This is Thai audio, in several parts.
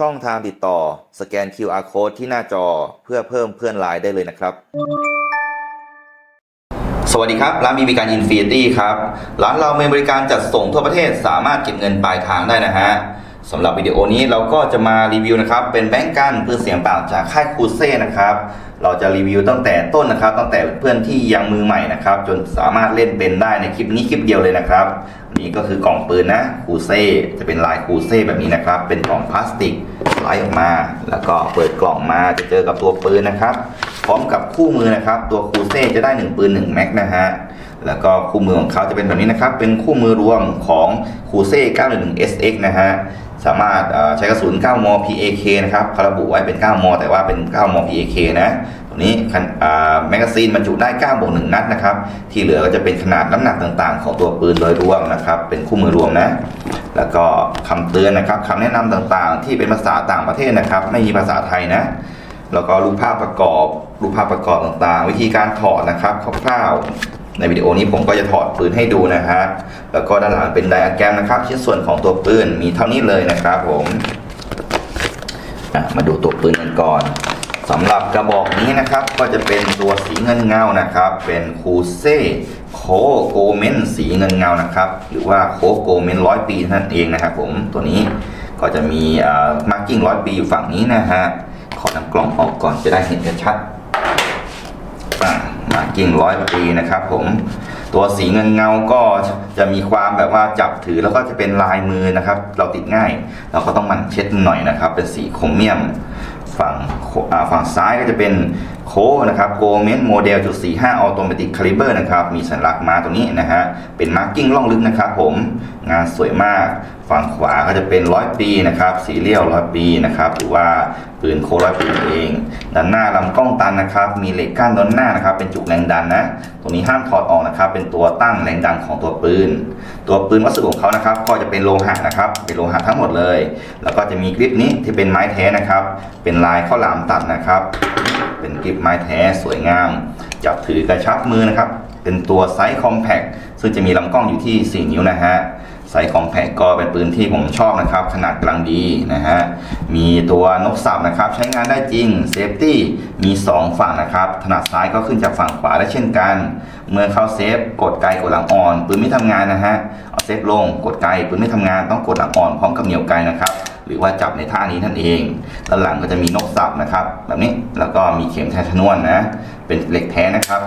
ช่องทางติดต่อ สแกน QR Code ที่หน้าจอเพื่อเพิ่มเพื่อนไลน์ได้เลยนะครับ สวัสดีครับ ร้านมีบีการอินฟินิตี้ครับ ร้านเรามีบริการจัดส่งทั่วประเทศสามารถเก็บเงินปลายทางได้นะฮะ สำหรับวิดีโอนี้เราก็จะมารีวิวนะครับ เป็นแบงก์กันเพื่อเสียงเปล่าจากค่ายคูเซ่นะครับ เราจะรีวิวตั้งแต่ต้นนะครับ ตั้งแต่เพื่อนที่ยังมือใหม่นะครับ จนสามารถเล่นเป็นได้ในคลิปนี้คลิปเดียวเลยนะครับนนี้ก็คือกล่องปืนนะคูเซ่จะเป็นลายคูเซ่แบบนี้นะครับ เป็นกล่องพลาสติกไลด์ออกมา แล้วก็เปิดกล่องมาจะเจอกับตัวปืนนะครับ พร้อมกับคู่มือนะครับ ตัวคูเซ่จะได้หนึ่งปืนหนึ่งแม็กนะฮะแล้วก็คู่มือของเขาจะเป็นแบบนี้นะครับ เป็นคู่มือรวมของคูเซ่911 SX นะฮะ สามารถใช้กระสุน 9 ม PAK นะครับเขาระบุไว้เป็น 9 ม แต่ว่าเป็น 9 ม PAK นะตัวนี้แมกกาซีนบรรจุได้ 9 บวก 1 นัดนะครับ ที่เหลือก็จะเป็นขนาดน้ำหนักต่างๆ ของตัวปืนโดยรวมนะครับ เป็นคู่มือรวมนะ แล้วก็คำเตือนนะครับคำแนะนำต่างๆ ที่เป็นภาษาต่างประเทศนะครับ ไม่มีภาษาไทยนะ แล้วก็รูปภาพประกอบ รูปภาพประกอบต่างๆ วิธีการถอดนะครับคร่าวๆ ในวิดีโอนี้ผมก็จะถอดปืนให้ดูนะฮะ แล้วก็ด้านหลังเป็นไดอะแกรมนะครับ ชิ้นส่วนของตัวปืนมีเท่านี้เลยนะครับผมมาดูตัวปืนกันก่อนสำหรับกระบอกนี้นะครับก็จะเป็นตัวสีเงินเงานะครับ เป็นคูเซ่โคโกเมนสีเงินเงานะครับ หรือว่าโคโกเมนร้อยปีนั่นเองนะครับผมตัวนี้ก็จะมีมาร์กิ้งร้อยปีอยู่ฝั่งนี้นะฮะขอนำกล่องออกก่อนจะได้เห็นกันชัด กิ่งร้อยปีนะครับผมตัวสีเงินเงาก็จะมีความแบบว่าจับถือแล้วก็จะเป็นลายมือนะครับ เราติดง่าย เราก็ต้องหมันเช็ดหน่อยนะครับ เป็นสีโครเมียม ฝั่งฝั่งซ้ายก็จะเป็นโคนะครับโกเมนโมเดลจุด45ออโตเมติกคาลิเบอร์นะครับ มีสัญลักษณ์มาตรงนี้นะฮะ เป็นมาร์กิ้งล่องลึกนะครับผม งานสวยมาก ฝั่งขวาก็จะเป็นร้อยปีนะครับ สีเลี้ยวร้อยปีนะครับ หรือว่าปืนโคร้อยปีเอง ด้านหน้าลำกล้องตันนะครับ มีเหล็กก้านด้านหน้านะครับ เป็นจุกแรงดันนะ ตรงนี้ห้ามถอดออกนะครับ เป็นตัวตั้งแรงดันของตัวปืน ตัวปืนวัสดุของเขานะครับ ก็จะเป็นโลหะนะครับ เป็นโลหะทั้งหมดเลย แล้วก็จะมีกริปนี้ที่เป็นไม้แท้นะครับ เป็นลายข้าวหลามตัดนะครับ เป็นกริปไม้แท้สวยงาม จับถือกระชับมือนะครับ เป็นตัวไซส์คอมแพคซึ่งจะมีลำกล้องอยู่ที่ 4 นิ้วนะฮะไซส์คอมแพคก็เป็นปืนที่ผมชอบนะครับ ขนาดกลางดีนะฮะ มีตัวนกสับนะครับ ใช้งานได้จริงเซฟตี้มี 2 ฝั่งนะครับ ถนัดซ้ายก็ขึ้นจากฝั่งขวาได้เช่นกัน เมื่อเข้าเซฟ กดไกลกดหลังอ่อน ปืนไม่ทำงานนะฮะ เอาเซฟลงกดไกลปืนไม่ทำงานต้องกดหลังอ่อนพร้อมกับเหนียวไกลนะครับ หรือว่าจับในท่านี้นั่นเองด้านหลังก็จะมีนกสับนะครับ แบบนี้แล้วก็มีเข็มแทงชนวนนะ เป็นเหล็กแท้นะครับ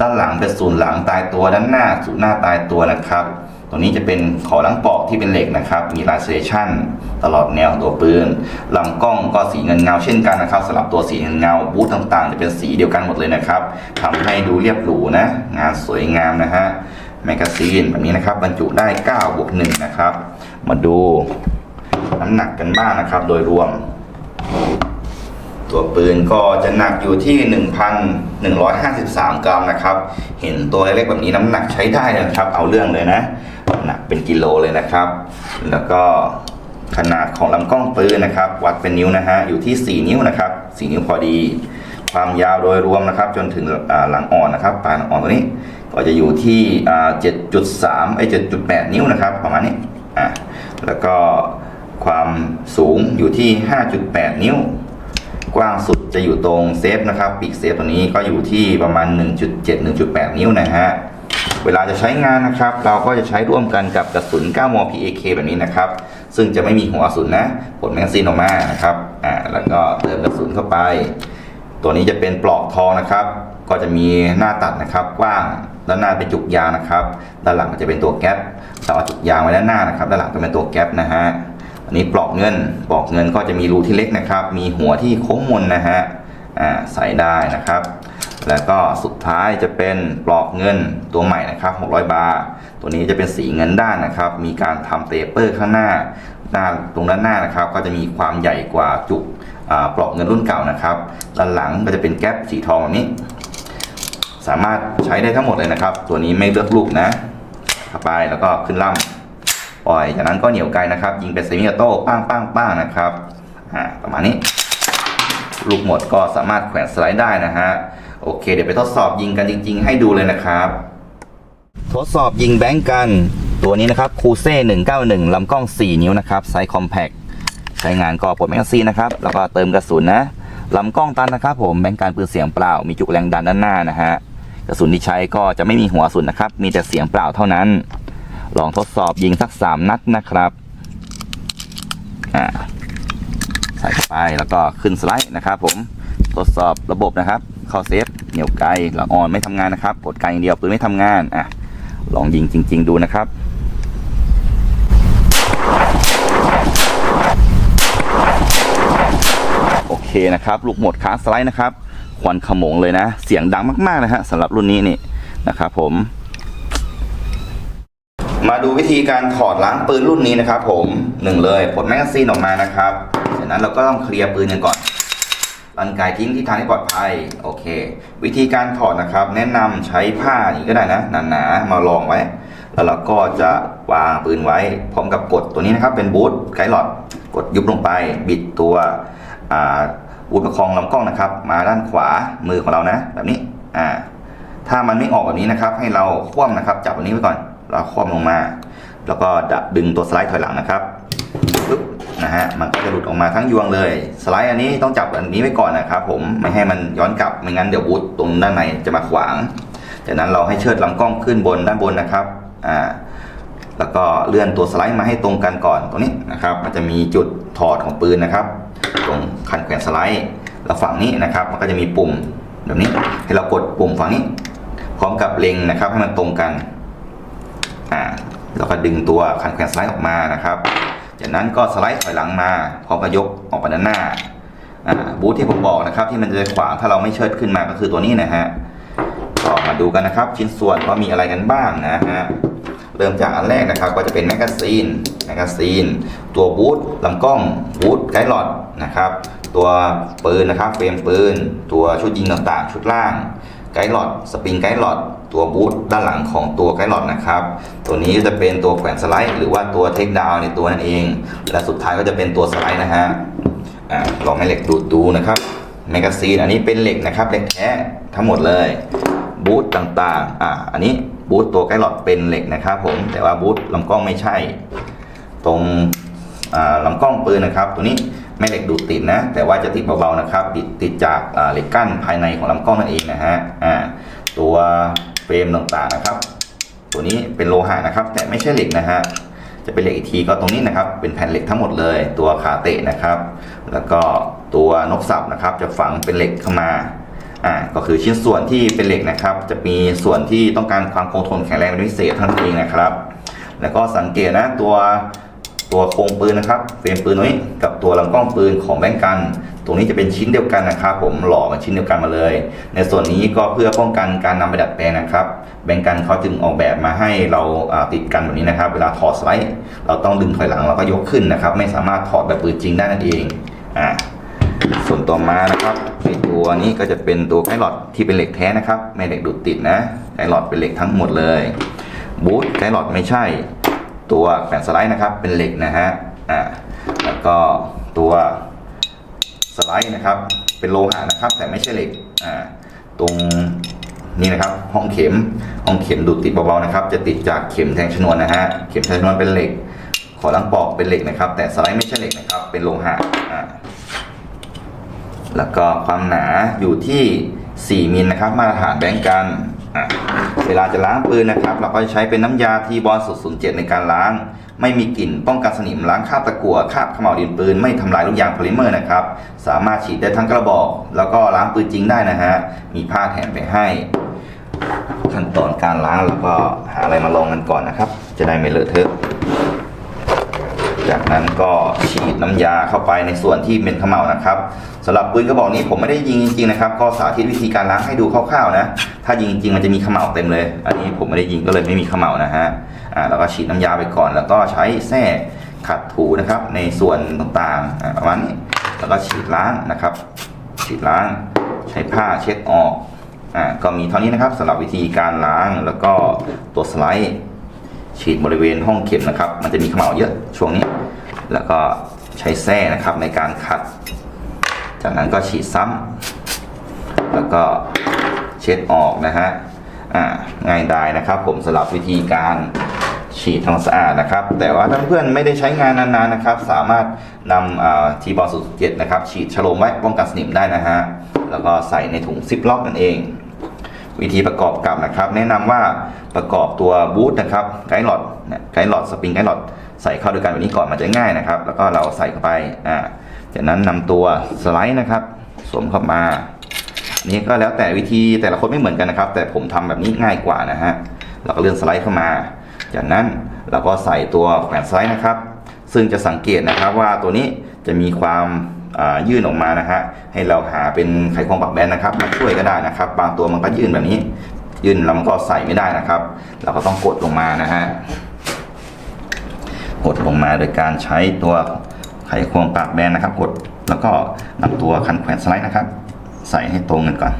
ด้านหลังเป็นศูนย์หลังตายตัวด้านหน้าศูนย์หน้าตายตัวนะครับตัวนี้จะเป็นขอลังปอกที่เป็นเหล็กนะครับ มีลายเซชั่น ตลอดแนวของตัวปืนลำกล้องก็สีเงินเงาเช่นกันนะครับสำหรับตัวสีเงินเงาบูธต่างๆ จะเป็นสีเดียวกันหมดเลยนะครับทำให้ดูเรียบหรูนะ งานสวยงามนะฮะแมกกาซีนแบบนี้นะครับบรรจุได้9บวก1นะครับ มาดู น้ำหนักกันบ้างนะครับ โดยรวม ตัวปืนก็จะหนักอยู่ที่ 1,153 กรัมนะครับ เห็นตัวเล็กแบบนี้น้ำหนักใช้ได้นะครับ เอาเรื่องเลยนะหนักเป็นกิโลเลยนะครับ แล้วก็ขนาดของลำกล้องปืนนะครับ วัดเป็นนิ้วนะฮะอยู่ที่ 4 นิ้วนะครับ 4 นิ้วพอดี ความยาวโดยรวมนะครับ จนถึงหลังอ่อนนะครับปลายหลังอ่อนตัวนี้ก็จะอยู่ที่อ่า7.3ไอ้7.8 นิ้วนะครับ ประมาณนี้อะแล้วก็ ความสูงอยู่ที่ 5.8 นิ้ว กว้างสุดจะอยู่ตรงเซฟนะครับปีกเซฟตัวนี้ก็อยู่ที่ประมาณ 1.7 1.8 นิ้วนะฮะเวลาจะใช้งานนะครับ เราก็จะใช้ร่วมกันกับกระสุน9ม PAK แบบนี้นะครับ ซึ่งจะไม่มีหัวกระสุนนะผลแมกซีนออกมานะครับอ่าแล้วก็เติมกระสุนเข้าไป ตัวนี้จะเป็นปลอกทองนะครับ ก็จะมีหน้าตัดนะครับกว้างด้านหน้าเป็นจุกยางนะครับ ด้านหลังจะเป็นตัวแก๊ปเราเอาจุกยางไว้ด้านหน้านะครับ ด้านหลังก็เป็นตัวแก๊ปนะฮะ อันนี้ปลอกเงินปลอกเงินก็จะมีรูที่เล็กนะครับ มีหัวที่โค้งมนนะฮะใส่ได้นะครับ แล้วก็สุดท้ายจะเป็นปลอกเงินตัวใหม่นะครับ 600 บาทตัวนี้จะเป็นสีเงินด้านนะครับ มีการทำเตเปอร์ข้างหน้าด้านตรงด้านหน้านะครับ ก็จะมีความใหญ่กว่าจุกปลอกเงินรุ่นเก่านะครับ ด้านหลังก็จะเป็นแก๊ปสีทองแบบนี้ สามารถใช้ได้ทั้งหมดเลยนะครับ ตัวนี้ไม่เลือกลูกนะเข้าไปแล้วก็ขึ้นล่ำ ปล่อย จากนั้นก็เหนียวไกลนะครับ ยิงเป็นเซมิออโต้ป้างป้างป้างนะครับอ่าประมาณนี้ ลูกหมดก็สามารถแขวนสไลด์ได้นะฮะโอเค เดี๋ยวไปทดสอบยิงกันจริง ๆ ให้ดูเลยนะครับ ทดสอบยิงแบงก์กัน ตัวนี้นะครับคูเซ่191ลำกล้อง 4 นิ้วนะครับไซส์คอมแพคใช้งานก็ปลดแมกกาซีนนะครับแล้วก็เติมกระสุนนะลำกล้องตันนะครับ ผมแบงก์การปืนเสียงเปล่า มีจุกแรงดันด้านหน้านะฮะกระสุนที่ใช้ก็จะไม่มีหัวสุนนะครับ มีแต่เสียงเปล่าเท่านั้น ลองทดสอบยิงสักสามนัดนะครับอ่าใส่เข้าไปแล้วก็ขึ้นสไลด์นะครับ ผมทดสอบระบบนะครับ เข้าเซฟเหนียวไกลละออนไม่ทำงานนะครับกดไกลอย่างเดียวปืนไม่ทำงานอะลองยิงจริง ๆ ดูนะครับโอเคนะครับลูกหมดค้างสไลด์นะครับควันขโมงเลยนะ เสียงดังมากๆนะฮะสำหรับรุ่นนี้นี่นะครับผม มาดูวิธีการถอดล้างปืนรุ่นนี้นะครับ ผมหนึ่งเลยปลดแมกกาซีนออกมานะครับจากนั้นเราก็ต้องเคลียร์ปืนกันก่อนรันไกายทิ้งที่ทางที่ปลอดภัยโอเค วิธีการถอดนะครับ แนะนำใช้ผ้านี่ก็ได้นะหนาๆมารองไว้ แล้วเราก็จะวางปืนไว้ พร้อมกับกดตัวนี้นะครับ เป็นบูทไกด์หลอดกดยุบลงไป บิดตัวอ่าบูทประคองลำกล้องนะครับ มาด้านขวามือของเรานะ แบบนี้อ่าถ้ามันไม่ออกแบบนี้นะครับ ให้เราคว่ำนะครับ จับแบบนี้ไว้ก่อน เราคว่ำลงมา แล้วก็ดับดึงตัวสไลด์ถอยหลังนะครับปึ๊บนะฮะมันก็จะหลุดออกมาทั้งยวงเลย สไลด์อันนี้ต้องจับอันนี้ไว้ก่อนนะครับผมไม่ให้มันย้อนกลับไม่งั้นเดี๋ยวบูทตรงด้านในจะมาขวาง จากนั้นเราให้เชิดลำกล้องขึ้นบนด้านบนนะครับอ่าแล้วก็เลื่อนตัวสไลด์มาให้ตรงกันก่อนตรงนี้นะครับ มันจะมีจุดถอดของปืนนะครับ ตรงคันแขวนสไลด์แล้วฝั่งนี้นะครับ มันก็จะมีปุ่มแบบนี้ให้เรากดปุ่มฝั่งนี้ พร้อมกับเล็งนะครับ ให้มันตรงกัน อ่าแล้วก็ดึงตัวคันแขวนสไลด์ออกมานะครับ จากนั้นก็สไลด์ถอยหลังมาพร้อมกับยกออกไปด้านหน้าอ่าบูทที่ผมบอกนะครับ ที่มันจะขวางถ้าเราไม่เชิดขึ้นมาก็คือตัวนี้นะฮะก็มาดูกันนะครับ ชิ้นส่วนว่ามีอะไรกันบ้างนะฮะเริ่มจากอันแรกนะครับก็จะเป็นแมกกาซีนแมกกาซีนตัวบูทลำกล้องบูทไกด์หลอดนะครับตัวปืนนะครับเฟรมปืน ตัวชุดยิงต่างๆ ชุดล่างไกด์หลอดสปริงไกด์หลอด ตัวบูทด้านหลังของตัวไกด์หลอดนะครับ ตัวนี้จะเป็นตัวแขวนสไลด์ หรือว่าตัวเทคดาวในตัวนั่นเอง และสุดท้ายก็จะเป็นตัวสไลด์นะฮะอลองให้เหล็กดูดดูนะครับแมกกาซีนอันนี้เป็นเหล็กนะครับเหล็กแท้ทั้งหมดเลยบูทต่างๆอ่าอันนี้บูทตัวไกด์หลอดเป็นเหล็กนะครับผมแต่ว่าบูทลำกล้องไม่ใช่ ตรงอ่าลำกล้องปืนนะครับ ตัวนี้ไม่เหล็กดูดติดนะ แต่ว่าจะติดเบาๆนะครับติดติดจากเหล็กกั้นภายในของลำกล้องนั่นเองนะฮะอ่าตัว เฟรมต่างๆนะครับ ตัวนี้เป็นโลหะนะครับ แต่ไม่ใช่เหล็กนะฮะจะเป็นเหล็กอีกทีก็ตรงนี้นะครับ เป็นแผ่นเหล็กทั้งหมดเลย ตัวขาเตะนะครับ แล้วก็ตัวนกสับนะครับ จะฝังเป็นเหล็กเข้ามาอ่าก็คือชิ้นส่วนที่เป็นเหล็กนะครับ จะมีส่วนที่ต้องการความคงทนแข็งแรงเป็นพิเศษเท่านั้นเองนะครับ แล้วก็สังเกตนะตัวตัวโครงปืนนะครับเฟรมปืนนี้กับตัวลำกล้องปืนของแบงก์กัน ตรงนี้จะเป็นชิ้นเดียวกันนะครับ ผมหล่อมาชิ้นเดียวกันมาเลย ในส่วนนี้ก็เพื่อป้องกันการนำไปดัดแปลงนะครับ แบงกันเขาจึงออกแบบมาให้เราติดกันแบบนี้นะครับ เวลาถอดสไลด์เราต้องดึงถอยหลังแล้วก็ยกขึ้นนะครับ ไม่สามารถถอดแบบปืนจริงได้นั่นเองอ่าส่วนต่อมานะครับในตัวนี้ก็จะเป็นตัวไกหลอดที่เป็นเหล็กแท้นะครับไม่เหล็กดูดติดนะไกหลอดเป็นเหล็กทั้งหมดเลยบูทไกหลอดไม่ใช่ ตัวแผ่นสไลด์นะครับเป็นเหล็กนะฮะอ่าแล้วก็ตัว สไลด์นะครับ เป็นโลหะนะครับ แต่ไม่ใช่เหล็กอ่าตรงนี่นะครับห้องเข็มห้องเข็มดูดติดเบาๆนะครับ จะติดจากเข็มแทงชนวนนะฮะเข็มแทงชนวนเป็นเหล็ก ขอลังปอกเป็นเหล็กนะครับ แต่สไลด์ไม่ใช่เหล็กนะครับ เป็นโลหะอ่าแล้วก็ความหนาอยู่ที่ 4มิลนะครับ มาตรฐานแบงก์กัน เวลาจะล้างปืนนะครับ เราก็จะใช้เป็นน้ำยาทีบอล007ในการล้าง ไม่มีกลิ่น ป้องกันสนิมล้างคราบตะกั่วคราบขม่าวดินปืน ไม่ทำลายลูกยางโพลิเมอร์นะครับ สามารถฉีดได้ทั้งกระบอก แล้วก็ล้างปืนจริงได้นะฮะ มีผ้าแถมไปให้ ขั้นตอนการล้างแล้วก็หาอะไรมาลองกันก่อนนะครับ จะได้ไม่เลอะเทอะ จากนั้นก็ฉีดน้ำยาเข้าไปในส่วนที่เป็นเขม่านะครับสำหรับปืนกระบอกนี้ผมไม่ได้ยิงจริงๆนะครับ ก็สาธิตวิธีการล้างให้ดูคร่าวๆนะ ถ้ายิงจริงมันจะมีเขม่าเต็มเลย อันนี้ผมไม่ได้ยิงก็เลยไม่มีเขม่านะฮะอ่าแล้วก็ฉีดน้ำยาไปก่อน แล้วก็ใช้แส้ขัดถูนะครับ ในส่วนต่างๆประมาณนี้แล้วก็ฉีดล้างนะครับ ฉีดล้าง ใช้ผ้าเช็ดออกอ่าก็มีเท่านี้นะครับสำหรับวิธีการล้างแล้วก็ตัวสไลด์ฉีดบริเวณห้องเข็มนะครับ มันจะมีเขม่าเยอะช่วงนี้ แล้วก็ใช้แส้นะครับในการขัด จากนั้นก็ฉีดซ้ำแล้วก็เช็ดออกนะฮะอ่าง่ายดายนะครับผมสำหรับวิธีการฉีดทำความสะอาดนะครับ แต่ว่าถ้าเพื่อนไม่ได้ใช้งานนานๆนะครับ สามารถนำทีบอลสูตรเจ็ดนะครับ ฉีดฉโลมไว้ป้องกันสนิมได้นะฮะแล้วก็ใส่ในถุงซิปล็อกนั่นเอง วิธีประกอบกับนะครับ แนะนำว่าประกอบตัวบูทนะครับไกด์หลอดไกด์หลอดสปริงไกด์หลอดใส่เข้าด้วยกันแบบนี้ก่อนมันจะง่ายนะครับ แล้วก็เราใส่เข้าไปอ่าจากนั้นนำตัวสไลด์นะครับ สวมเข้ามาอันนี้ก็แล้วแต่วิธีแต่ละคนไม่เหมือนกันนะครับ แต่ผมทำแบบนี้ง่ายกว่านะฮะเราก็เลื่อนสไลด์เข้ามา จากนั้นเราก็ใส่ตัวแขวนสไลด์นะครับ ซึ่งจะสังเกตนะครับว่าตัวนี้จะมีความ ยื่นออกมานะฮะให้เราหาเป็นไขควงปักแบนนะครับมาช่วยก็ได้นะครับ บางตัวมันก็ยื่นแบบนี้ ยื่นแล้วมันก็ใส่ไม่ได้นะครับ เราก็ต้องกดลงมานะฮะกดลงมาโดยการใช้ตัวไขควงปากแบนนะครับ กดแล้วก็นำตัวคันแขวนสไลด์นะครับ ใส่ให้ตรงกันก่อน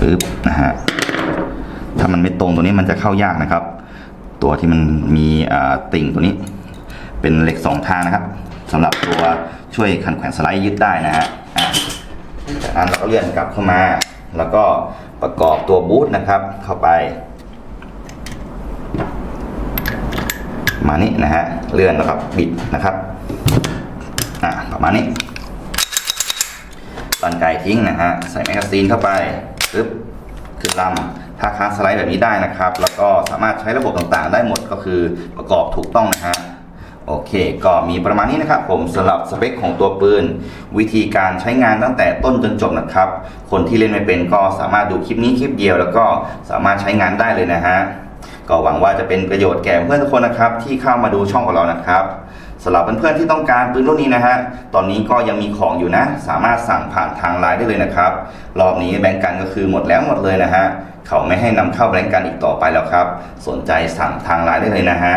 ปึ๊บนะฮะถ้ามันไม่ตรงตัวนี้มันจะเข้ายากนะครับ ตัวที่มันมีติ่งตัวนี้ เป็นเหล็กสองทางนะครับ สำหรับตัวช่วยคันแขวนสไลด์ยึดได้นะฮะจากนั้นเราก็เลื่อนกลับเข้ามา แล้วก็ประกอบตัวบูทนะครับเข้าไป มานี่นะฮะเลื่อนแล้วก็บิดนะครับอะประมาณนี้ตันไกทิ้งนะฮะใส่แมกกาซีนเข้าไปปึ๊บขึ้นลำถ้าค้างสไลด์แบบนี้ได้นะครับ แล้วก็สามารถใช้ระบบต่างๆ ได้หมดก็คือประกอบถูกต้องนะฮะ โอเค ก็มีประมาณนี้นะครับผมสำหรับสเปคของตัวปืน วิธีการใช้งานตั้งแต่ต้นจนจบนะครับ คนที่เล่นไม่เป็นก็สามารถดูคลิปนี้คลิปเดียว แล้วก็สามารถใช้งานได้เลยนะฮะก็หวังว่าจะเป็นประโยชน์แก่เพื่อนทุกคนนะครับ ที่เข้ามาดูช่องของเรานะครับสำหรับเพื่อนๆที่ต้องการปืนรุ่นนี้นะฮะ ตอนนี้ก็ยังมีของอยู่นะ สามารถสั่งผ่านทางไลน์ได้เลยนะครับ รอบนี้แบงก์กันก็คือหมดแล้วหมดเลยนะฮะ เขาไม่ให้นำเข้าแบงก์กันอีกต่อไปแล้วครับ สนใจสั่งทางไลน์ได้เลยนะฮะ